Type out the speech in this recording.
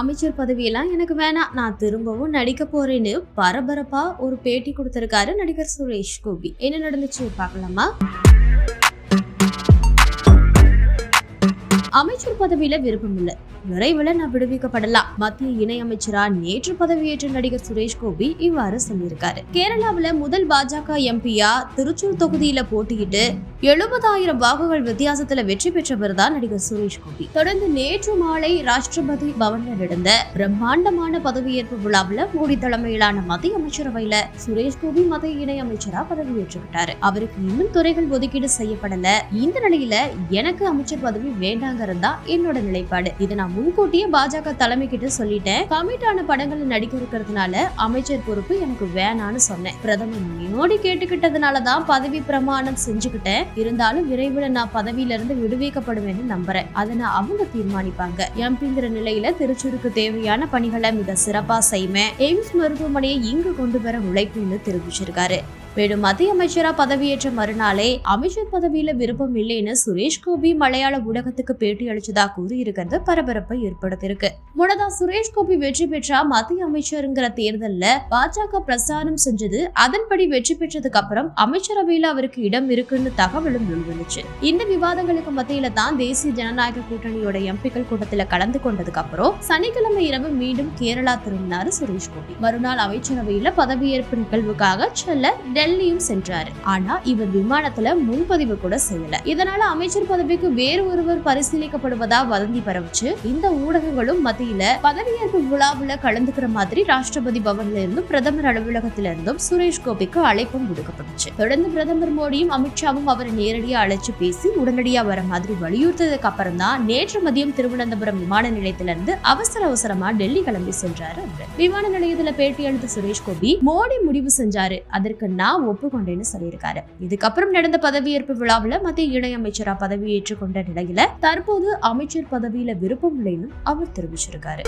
அமைச்சர் பதவியெல்லாம் எனக்கு வேணாம். நான் திரும்பவும் நடிக்க போறேன்னு பரபரப்பா ஒரு பேட்டி கொடுத்திருக்காரு நடிகர் சுரேஷ் கோபி. என்ன நடந்துச்சு பார்க்கலாமா? அமைச்சர் பதவியில விருப்பம் இல்லை. விரைவில் நான் விடுவிக்கப்படலாம். மத்திய இணையமைச்சரா நேற்று பதவியேற்ற நடிகர் சுரேஷ் கோபி இவ்வாறு சொல்லியிருக்காரு. கேரளாவில் முதல் பாஜக எம்பியா திருச்சூர் தொகுதியில போட்டியிட்டு எழுபதாயிரம் வாக்குகள் வித்தியாசத்துல வெற்றி பெற்றவர் தான் நடிகர் சுரேஷ் கோபி. தொடர்ந்து நேற்று மாலை ராஷ்டிரபதி பவனில் நடந்த பிரம்மாண்டமான பதவியேற்பு விழாவில் மோடி தலைமையிலான மத்திய அமைச்சரவையில சுரேஷ் கோபி மத்திய இணை அமைச்சரா பதவியேற்றுக்கிட்டாரு. அவருக்கு இன்னும் துறைகள் ஒதுக்கீடு செய்யப்படல. இந்த நிலையில எனக்கு அமைச்சர் பதவி வேண்டாங்கிறது தான் என்னோட நிலைப்பாடு. இதை நான் முன்கூட்டியே பாஜக தலைமை கிட்ட சொல்லிட்டேன். கமிட் ஆன படங்கள்ல நடிக்க இருக்கிறதுனால அமைச்சர் பொறுப்பு எனக்கு வேணான்னு சொன்னேன். பிரதமர் மோடி கேட்டுக்கிட்டதுனால தான் பதவி பிரமாணம் செஞ்சுக்கிட்டேன். இருந்தாலும் விரைவில் நான் பதவியில இருந்து விடுவிக்கப்படுவேன்னு நம்புறேன். அதை நான் அவங்க தீர்மானிப்பாங்க. எம்பிங்கிற நிலையில திருச்சூருக்கு தேவையான பணிகளை மிக சிறப்பா செய்வேன். எய்ம்ஸ் மருத்துவமனையை இங்கு கொண்டு வர உழைப்புன்னு தெரிவிச்சிருக்காரு. மேலும் மத்திய அமைச்சரா பதவியேற்ற மறுநாளே அமைச்சர் பதவியில விருப்பம் இல்லைன்னு சுரேஷ் கோபி மலையாள ஊடகத்துக்கு பேட்டி அளிச்சதா கூறியிருக்கிறது பரபரப்பை ஏற்படுத்தியிருக்கு. முன்னதா சுரேஷ் கோபி வெற்றி பெற்றா மத்திய அமைச்சருங்கிற தேர்தல்ல பாஜக பிரச்சாரம் செஞ்சது அதன்படி வெற்றி பெற்றதுக்கு அப்புறம் அமைச்சரவையில அவருக்கு இடம் இருக்குன்னு தகவலும் வெளிவந்துச்சு. இந்த விவாதங்களுக்கு மத்தியில தான் தேசிய ஜனநாயக கூட்டணியோட எம்பிக்கள் கூட்டத்துல கலந்து கொண்டதுக்கு அப்புறம் சனிக்கிழமை இரவு மீண்டும் கேரளா திரும்பினாரு சுரேஷ் கோபி. மறுநாள் அமைச்சரவையில பதவியேற்பு நிகழ்வுக்காக செல்ல டெல்லியும் சென்றார். ஆனா இவர் விமானத்துல முன்பதிவு கூட செய்யல. இதனால அமைச்சர் பதவிக்கு வேறு ஒருவர் பரிசீலிக்கப்படுவதா வதந்தி பரவுச்சு. இந்த ஊடகங்களும் மத்தியில பதவியேற்பு விழாவுல கலந்துக்கிற மாதிரி ராஷ்டிரபதி பவன்ல இருந்தும் பிரதமர் அலுவலகத்தில இருந்தும் சுரேஷ் கோபிக்கு அழைப்பும் விடுக்கப்பட்டுச்சு. தொடர்ந்து பிரதமர் மோடியும் அமித்ஷாவும் அவரை நேரடியா அழைச்சு பேசி உடனடியா வர மாதிரி வலியுறுத்ததுக்கு அப்புறம் தான் நேற்று மதியம் திருவனந்தபுரம் விமான நிலையத்திலிருந்து அவசர அவசரமா டெல்லி கிளம்பி சென்றாரு விமான நிலையத்துல பேட்டி அளித்த சுரேஷ் கோபி மோடி முடிவு செஞ்சாரு. அதற்கு நான் ஒப்புக்கொண்டேன்னு சொல்லியிருக்காரு. இதுக்கப்புறம் நடந்த பதவியேற்பு விழாவில் மத்திய இணையமைச்சரா பதவியேற்றுக் கொண்ட நிலையில தற்போது அமைச்சர் பதவியில விருப்பம் இல்லைன்னு அவர் தெரிவிச்சிருக்காரு.